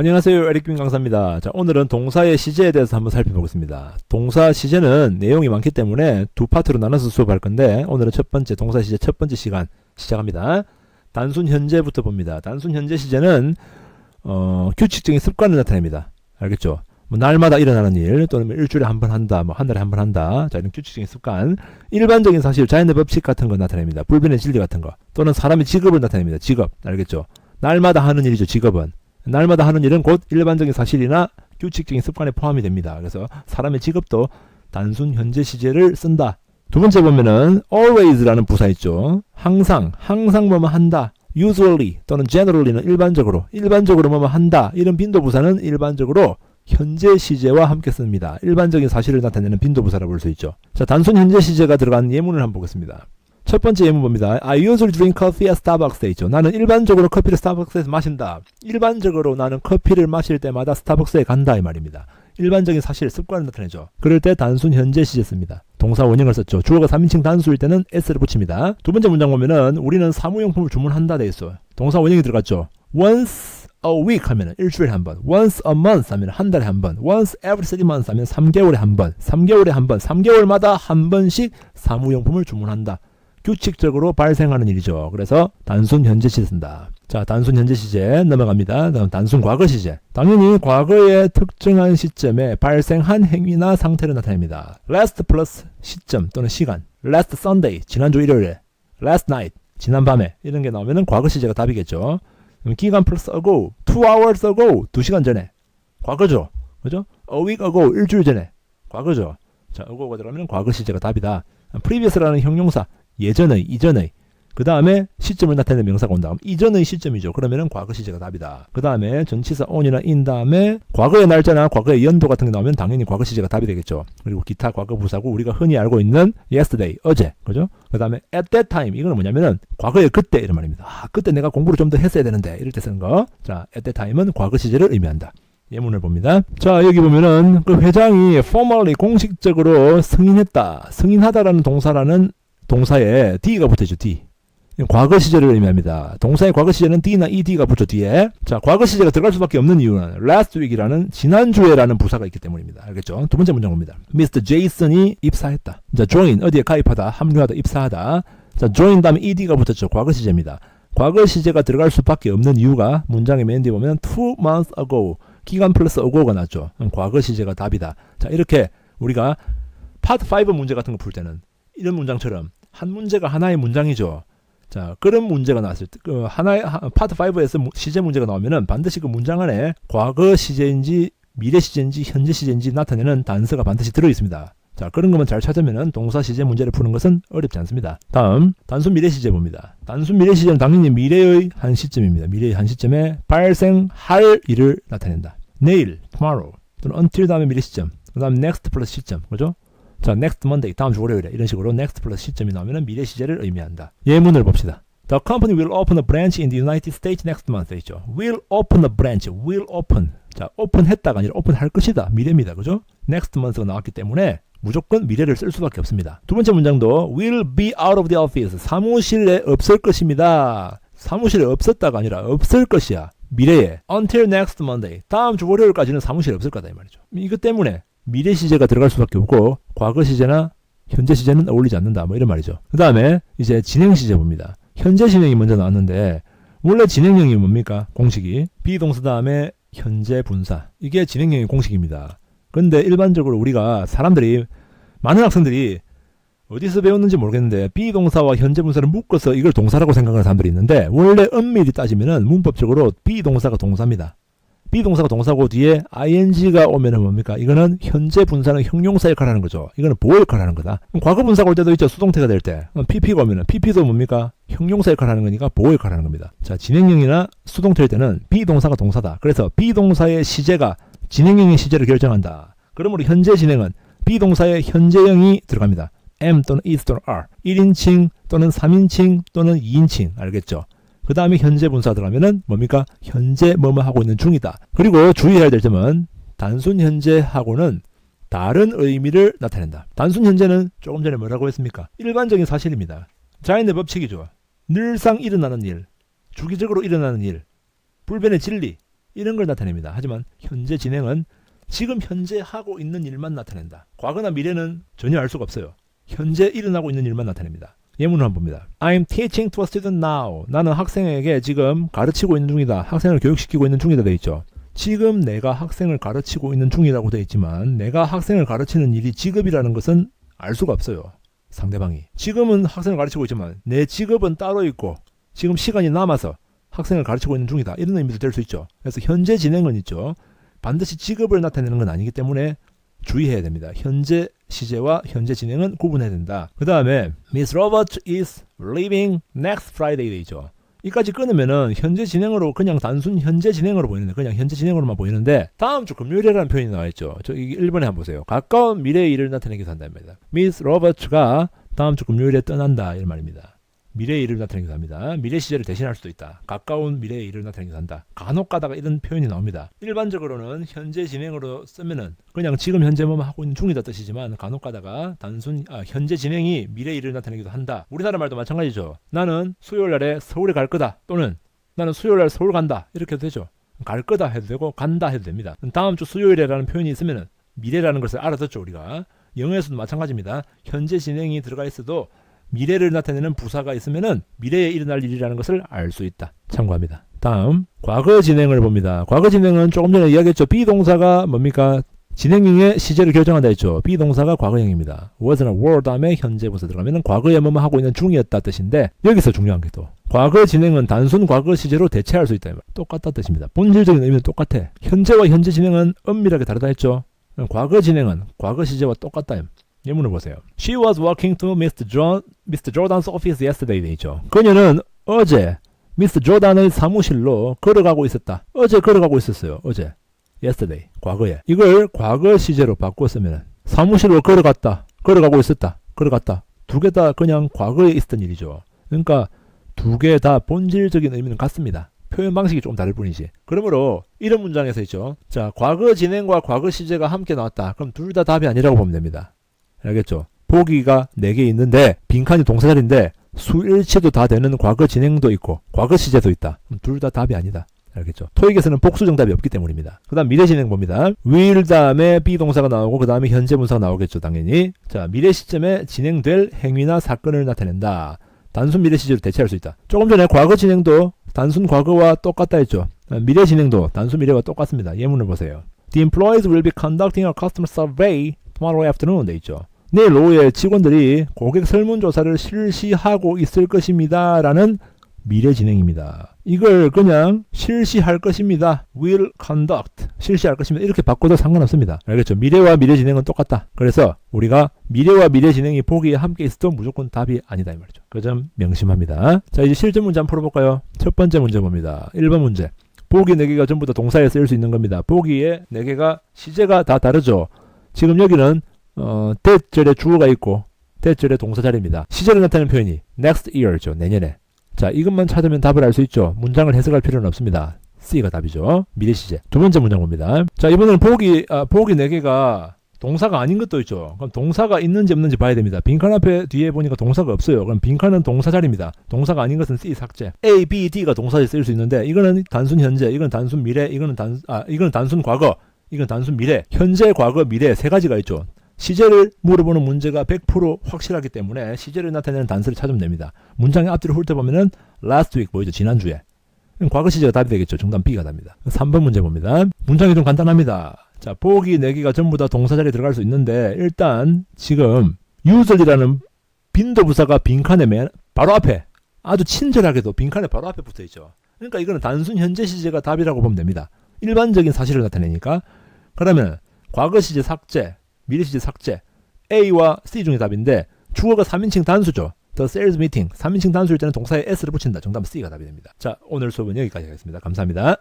안녕하세요. 에릭빈 강사입니다. 자, 오늘은 동사의 시제에 대해서 한번 살펴보겠습니다. 동사 시제는 내용이 많기 때문에 두 파트로 나눠서 수업할 건데 오늘은 첫 번째 동사 시제 첫 번째 시간 시작합니다. 단순 현재부터 봅니다. 단순 현재 시제는 어, 규칙적인 습관을 나타냅니다. 알겠죠? 뭐 날마다 일어나는 일 또는 뭐 일주일에 한 번 한다, 뭐 한 달에 한 번 한다. 자, 이런 규칙적인 습관. 일반적인 사실, 자연의 법칙 같은 거 나타냅니다. 불변의 진리 같은 거. 또는 사람의 직업을 나타냅니다. 직업. 알겠죠? 날마다 하는 일이죠. 직업은. 날마다 하는 일은 곧 일반적인 사실이나 규칙적인 습관에 포함이 됩니다. 그래서 사람의 직업도 단순 현재 시제를 쓴다. 두 번째 보면은 always라는 부사 있죠. 항상, 항상 뭐뭐 한다. usually 또는 generally는 일반적으로, 일반적으로 뭐뭐 한다. 이런 빈도 부사는 일반적으로 현재 시제와 함께 씁니다. 일반적인 사실을 나타내는 빈도 부사라고 볼수 있죠. 자, 단순 현재 시제가 들어간 예문을 한번 보겠습니다. 첫 번째 예문 봅니다. I usually drink coffee at Starbucks에 있죠. 나는 일반적으로 커피를 스타벅스에서 마신다. 일반적으로 나는 커피를 마실 때마다 스타벅스에 간다 이 말입니다. 일반적인 사실, 습관을 나타내죠. 그럴 때 단순 현재 시제 씁니다. 동사 원형을 썼죠. 주어가 3인칭 단수일 때는 s를 붙입니다. 두 번째 문장 보면은 우리는 사무용품을 주문한다 돼 있어요. 동사 원형이 들어갔죠. once a week 하면은 일주일에 한 번, once a month 하면 한 달에 한 번, once every three months 하면 3개월에 한 번, 3개월에 한 번, 3개월마다 한 번씩 사무용품을 주문한다. 규칙적으로 발생하는 일이죠. 그래서 단순 현재 시제 쓴다. 자, 단순 현재 시제 넘어갑니다. 다음 단순 과거 시제. 당연히 과거의 특정한 시점에 발생한 행위나 상태를 나타냅니다. last 플러스 시점 또는 시간. last Sunday, 지난주 일요일에. last night, 지난 밤에. 이런 게 나오면은 과거 시제가 답이겠죠. 기간 플러스 ago, two hours ago, 두 시간 전에. 과거죠. 그죠? a week ago, 일주일 전에. 과거죠. 자, ago가 들어가면 과거 시제가 답이다. previous라는 형용사, 예전의, 이전의. 그 다음에 시점을 나타내는 명사가 온다. 그럼 이전의 시점이죠. 그러면은 과거 시제가 답이다. 그 다음에 전치사 on이나 in 다음에 과거의 날짜나 과거의 연도 같은 게 나오면 당연히 과거 시제가 답이 되겠죠. 그리고 기타 과거 부사고 우리가 흔히 알고 있는 yesterday, 어제. 그죠? 그 다음에 at that time. 이거는 뭐냐면은 과거의 그때 이런 말입니다. 아, 그때 내가 공부를 좀 더 했어야 되는데. 이럴 때 쓰는 거. 자, at that time은 과거 시제를 의미한다. 예문을 봅니다. 자, 여기 보면은 그 회장이 formally 공식적으로 승인했다. 승인하다라는 동사라는 동사에 D가 붙어있죠, D. 과거 시제를 의미합니다. 동사의 과거 시제는 D나 ED가 붙죠, 뒤에. 자, 과거 시제가 들어갈 수밖에 없는 이유는 last week이라는 지난주에라는 부사가 있기 때문입니다. 알겠죠? 두 번째 문장 봅니다. Mr. Jason이 입사했다. 자, join, 어디에 가입하다, 합류하다, 입사하다. 자, join 다음에 ED가 붙었죠. 과거 시제입니다. 과거 시제가 들어갈 수밖에 없는 이유가 문장의 맨 뒤에 보면 two months ago, 기간 플러스 ago가 나죠. 음, 과거 시제가 답이다. 자, 이렇게 우리가 파트 5 문제 같은 거 풀 때는 이런 문장처럼 한 문제가 하나의 문장이죠. 자, 그런 문제가 나왔을 때, 그 하나의, 하- 파트 5에서 시제 문제가 나오면은 반드시 그 문장 안에 과거 시제인지 미래 시제인지 현재 시제인지 나타내는 단서가 반드시 들어 있습니다. 자, 그런 것만 잘 찾으면은 동사 시제 문제를 푸는 것은 어렵지 않습니다. 다음, 단순 미래 시제 봅니다. 단순 미래 시제는 당연히 미래의 한 시점입니다. 미래의 한 시점에 발생할 일을 나타낸다. 내일, tomorrow, 또는 until 다음에 미래 시점, 그 다음 next 플러스 시점, 그죠? 자, next Monday, 다음 주 월요일에 이런 식으로 next 플러스 시점이 나오면 미래 시제를 의미한다. 예문을 봅시다. The company will open a branch in the United States next month. 있죠. will open a branch, will open. 자, open했다가 아니라 open할 것이다. 미래입니다. 그죠? next month가 나왔기 때문에 무조건 미래를 쓸 수밖에 없습니다. 두 번째 문장도 will be out of the office. 사무실에 없을 것입니다. 사무실에 없었다가 아니라 없을 것이야. 미래에 until next Monday. 다음 주 월요일까지는 사무실에 없을 거다 이 말이죠. 이것 때문에 미래 시제가 들어갈 수밖에 없고 과거 시제나 현재 시제는 어울리지 않는다. 뭐 이런 말이죠. 그 다음에 이제 진행 시제 봅니다. 현재 진행이 먼저 나왔는데 원래 진행형이 뭡니까? 공식이 비동사 다음에 현재 분사. 이게 진행형의 공식입니다. 근데 일반적으로 우리가 사람들이 많은 학생들이 어디서 배웠는지 모르겠는데 비동사와 현재 분사를 묶어서 이걸 동사라고 생각하는 사람들이 있는데 원래 엄밀히 따지면은 문법적으로 비동사가 동사입니다. 비동사가 동사고 뒤에 ing가 오면은 뭡니까? 이거는 현재 분사는 형용사 역할을 하는 거죠. 이거는 보호 역할을 하는 거다. 과거 분사가 올 때도 있죠. 수동태가 될 때. pp가 오면은 pp도 뭡니까? 형용사 역할을 하는 거니까 보호 역할을 하는 겁니다. 자, 진행형이나 수동태일 때는 비동사가 동사다. 그래서 비동사의 시제가 진행형의 시제를 결정한다. 그러므로 현재 진행은 비동사의 현재형이 들어갑니다. am 또는 is 또는 are. 1인칭 또는 3인칭 또는 2인칭. 알겠죠? 그 다음에 현재 분사 들어가면은 뭡니까? 현재 뭐뭐 하고 있는 중이다. 그리고 주의해야 될 점은 단순 현재하고는 다른 의미를 나타낸다. 단순 현재는 조금 전에 뭐라고 했습니까? 일반적인 사실입니다. 자연의 법칙이죠. 늘상 일어나는 일, 주기적으로 일어나는 일, 불변의 진리, 이런 걸 나타냅니다. 하지만 현재 진행은 지금 현재 하고 있는 일만 나타낸다. 과거나 미래는 전혀 알 수가 없어요. 현재 일어나고 있는 일만 나타냅니다. 예문을 한번 봅니다. I'm teaching to a student now. 나는 학생에게 지금 가르치고 있는 중이다. 학생을 교육시키고 있는 중이다 돼 있죠. 지금 내가 학생을 가르치고 있는 중이라고 돼 있지만 내가 학생을 가르치는 일이 직업이라는 것은 알 수가 없어요. 상대방이. 지금은 학생을 가르치고 있지만 내 직업은 따로 있고 지금 시간이 남아서 학생을 가르치고 있는 중이다. 이런 의미도 될 수 있죠. 그래서 현재 진행은 있죠. 반드시 직업을 나타내는 건 아니기 때문에 주의해야 됩니다. 현재 시제와 현재 진행은 구분해야 된다. 그 다음에 Miss Robert is leaving next Friday 되죠. 이까지 끊으면은 현재 진행으로 그냥 단순 현재 진행으로 보이는데 그냥 현재 진행으로만 보이는데 다음 주 금요일이라는 표현이 나와 있죠. 저 이게 1번에 한번 보세요. 가까운 미래의 일을 나타내기 위해서 한다는 말입니다. Miss Robert가 다음 주 금요일에 떠난다 이런 말입니다. 미래의 일을 나타내기도 합니다. 미래 시제를 대신할 수도 있다. 가까운 미래의 일을 나타내기도 한다. 간혹 가다가 이런 표현이 나옵니다. 일반적으로는 현재 진행으로 쓰면은 그냥 지금 현재 뭐 하고 있는 중이다 뜻이지만 간혹 가다가 단순 아, 현재 진행이 미래 일을 나타내기도 한다. 우리나라 말도 마찬가지죠. 나는 수요일 날에 서울에 갈 거다. 또는 나는 수요일 날 서울 간다. 이렇게 해도 되죠. 갈 거다 해도 되고 간다 해도 됩니다. 다음 주 수요일에라는 표현이 있으면은 미래라는 것을 알아듣죠 우리가. 영어에서도 마찬가지입니다. 현재 진행이 들어가 있어도 미래를 나타내는 부사가 있으면은 미래에 일어날 일이라는 것을 알 수 있다. 참고합니다. 다음 과거 진행을 봅니다. 과거 진행은 조금 전에 이야기했죠. 비동사가 뭡니까? 진행형의 시제를 결정한다 했죠. 비동사가 과거형입니다. was나 were 다음에 현재 부사 들어가면은 과거에 뭐뭐 하고 있는 중이었다 뜻인데 여기서 중요한 게 또 과거 진행은 단순 과거 시제로 대체할 수 있다. 똑같다 뜻입니다. 본질적인 의미는 똑같아. 현재와 현재 진행은 엄밀하게 다르다 했죠. 과거 진행은 과거 시제와 똑같다. 예문을 보세요. She was walking to Mr. John, Mr. Jordan's office yesterday 돼 있죠. 그녀는 어제 미스터 조단의 사무실로 걸어가고 있었다. 어제 걸어가고 있었어요. 어제. yesterday. 과거에. 이걸 과거 시제로 바꿨으면 사무실로 걸어갔다. 걸어가고 있었다. 걸어갔다. 두 개 다 그냥 과거에 있었던 일이죠. 그러니까 두 개 다 본질적인 의미는 같습니다. 표현 방식이 조금 다를 뿐이지. 그러므로 이런 문장에서 있죠. 자, 과거 진행과 과거 시제가 함께 나왔다. 그럼 둘 다 답이 아니라고 보면 됩니다. 알겠죠? 보기가 4개 있는데 빈칸이 동사자리인데 수일치도 다 되는 과거 진행도 있고 과거 시제도 있다. 둘 다 답이 아니다. 알겠죠? 토익에서는 복수 정답이 없기 때문입니다. 그 다음 미래 진행 봅니다. will 다음에 비동사가 나오고 그 다음에 현재 분사가 나오겠죠. 당연히. 자 미래 시점에 진행될 행위나 사건을 나타낸다. 단순 미래 시제로 대체할 수 있다. 조금 전에 과거 진행도 단순 과거와 똑같다 했죠. 미래 진행도 단순 미래와 똑같습니다. 예문을 보세요. The employees will be conducting a customer survey tomorrow afternoon 돼 있죠. 내일 오후에 직원들이 고객 설문조사를 실시하고 있을 것입니다. 라는 미래 진행입니다. 이걸 그냥 실시할 것입니다. will conduct. 실시할 것입니다. 이렇게 바꿔도 상관없습니다. 알겠죠? 미래와 미래 진행은 똑같다. 그래서 우리가 미래와 미래 진행이 보기에 함께 있어도 무조건 답이 아니다. 이 말이죠. 그 점 명심합니다. 자, 이제 실전 문제 한번 풀어볼까요? 첫 번째 문제 봅니다. 1번 문제. 보기 4개가 전부 다 동사에 쓰일 수 있는 겁니다. 보기에 4개가 시제가 다 다르죠. 지금 여기는 어, 대절에 주어가 있고 대절에 동사 자리입니다. 시제를 나타내는 표현이 next year죠. 내년에. 자, 이것만 찾으면 답을 알 수 있죠. 문장을 해석할 필요는 없습니다. C가 답이죠. 미래 시제. 두 번째 문장 봅니다. 자, 이번에는 보기 아, 보기 4개가 동사가 아닌 것도 있죠. 그럼 동사가 있는지 없는지 봐야 됩니다. 빈칸 앞에 뒤에 보니까 동사가 없어요. 그럼 빈칸은 동사 자리입니다. 동사가 아닌 것은 C 삭제. A, B, D가 동사에 쓰일 수 있는데 이거는 단순 현재, 이거는 단순 미래, 이거는 단 아, 이거는 단순 과거, 이건 단순 미래. 현재, 과거, 미래 세 가지가 있죠. 시제를 물어보는 문제가 100% 확실하기 때문에 시제를 나타내는 단서를 찾으면 됩니다. 문장의 앞뒤를 훑어보면은 last week 보이죠? 지난주에. 과거 시제가 답이 되겠죠. 정답 B가 답니다. 3번 문제 봅니다. 문장이 좀 간단합니다. 자, 보기 4개가 전부 다 동사 자리에 들어갈 수 있는데 일단 지금 usually라는 빈도 부사가 빈칸에 맨 바로 앞에 아주 친절하게도 빈칸에 바로 앞에 붙어 있죠. 그러니까 이거는 단순 현재 시제가 답이라고 보면 됩니다. 일반적인 사실을 나타내니까. 그러면 과거 시제 삭제, 미래 시제 삭제. A와 C 중에 답인데 주어가 3인칭 단수죠. The sales meeting. 3인칭 단수일 때는 동사에 s를 붙인다. 정답은 C가 답이 됩니다. 자, 오늘 수업은 여기까지 하겠습니다. 감사합니다.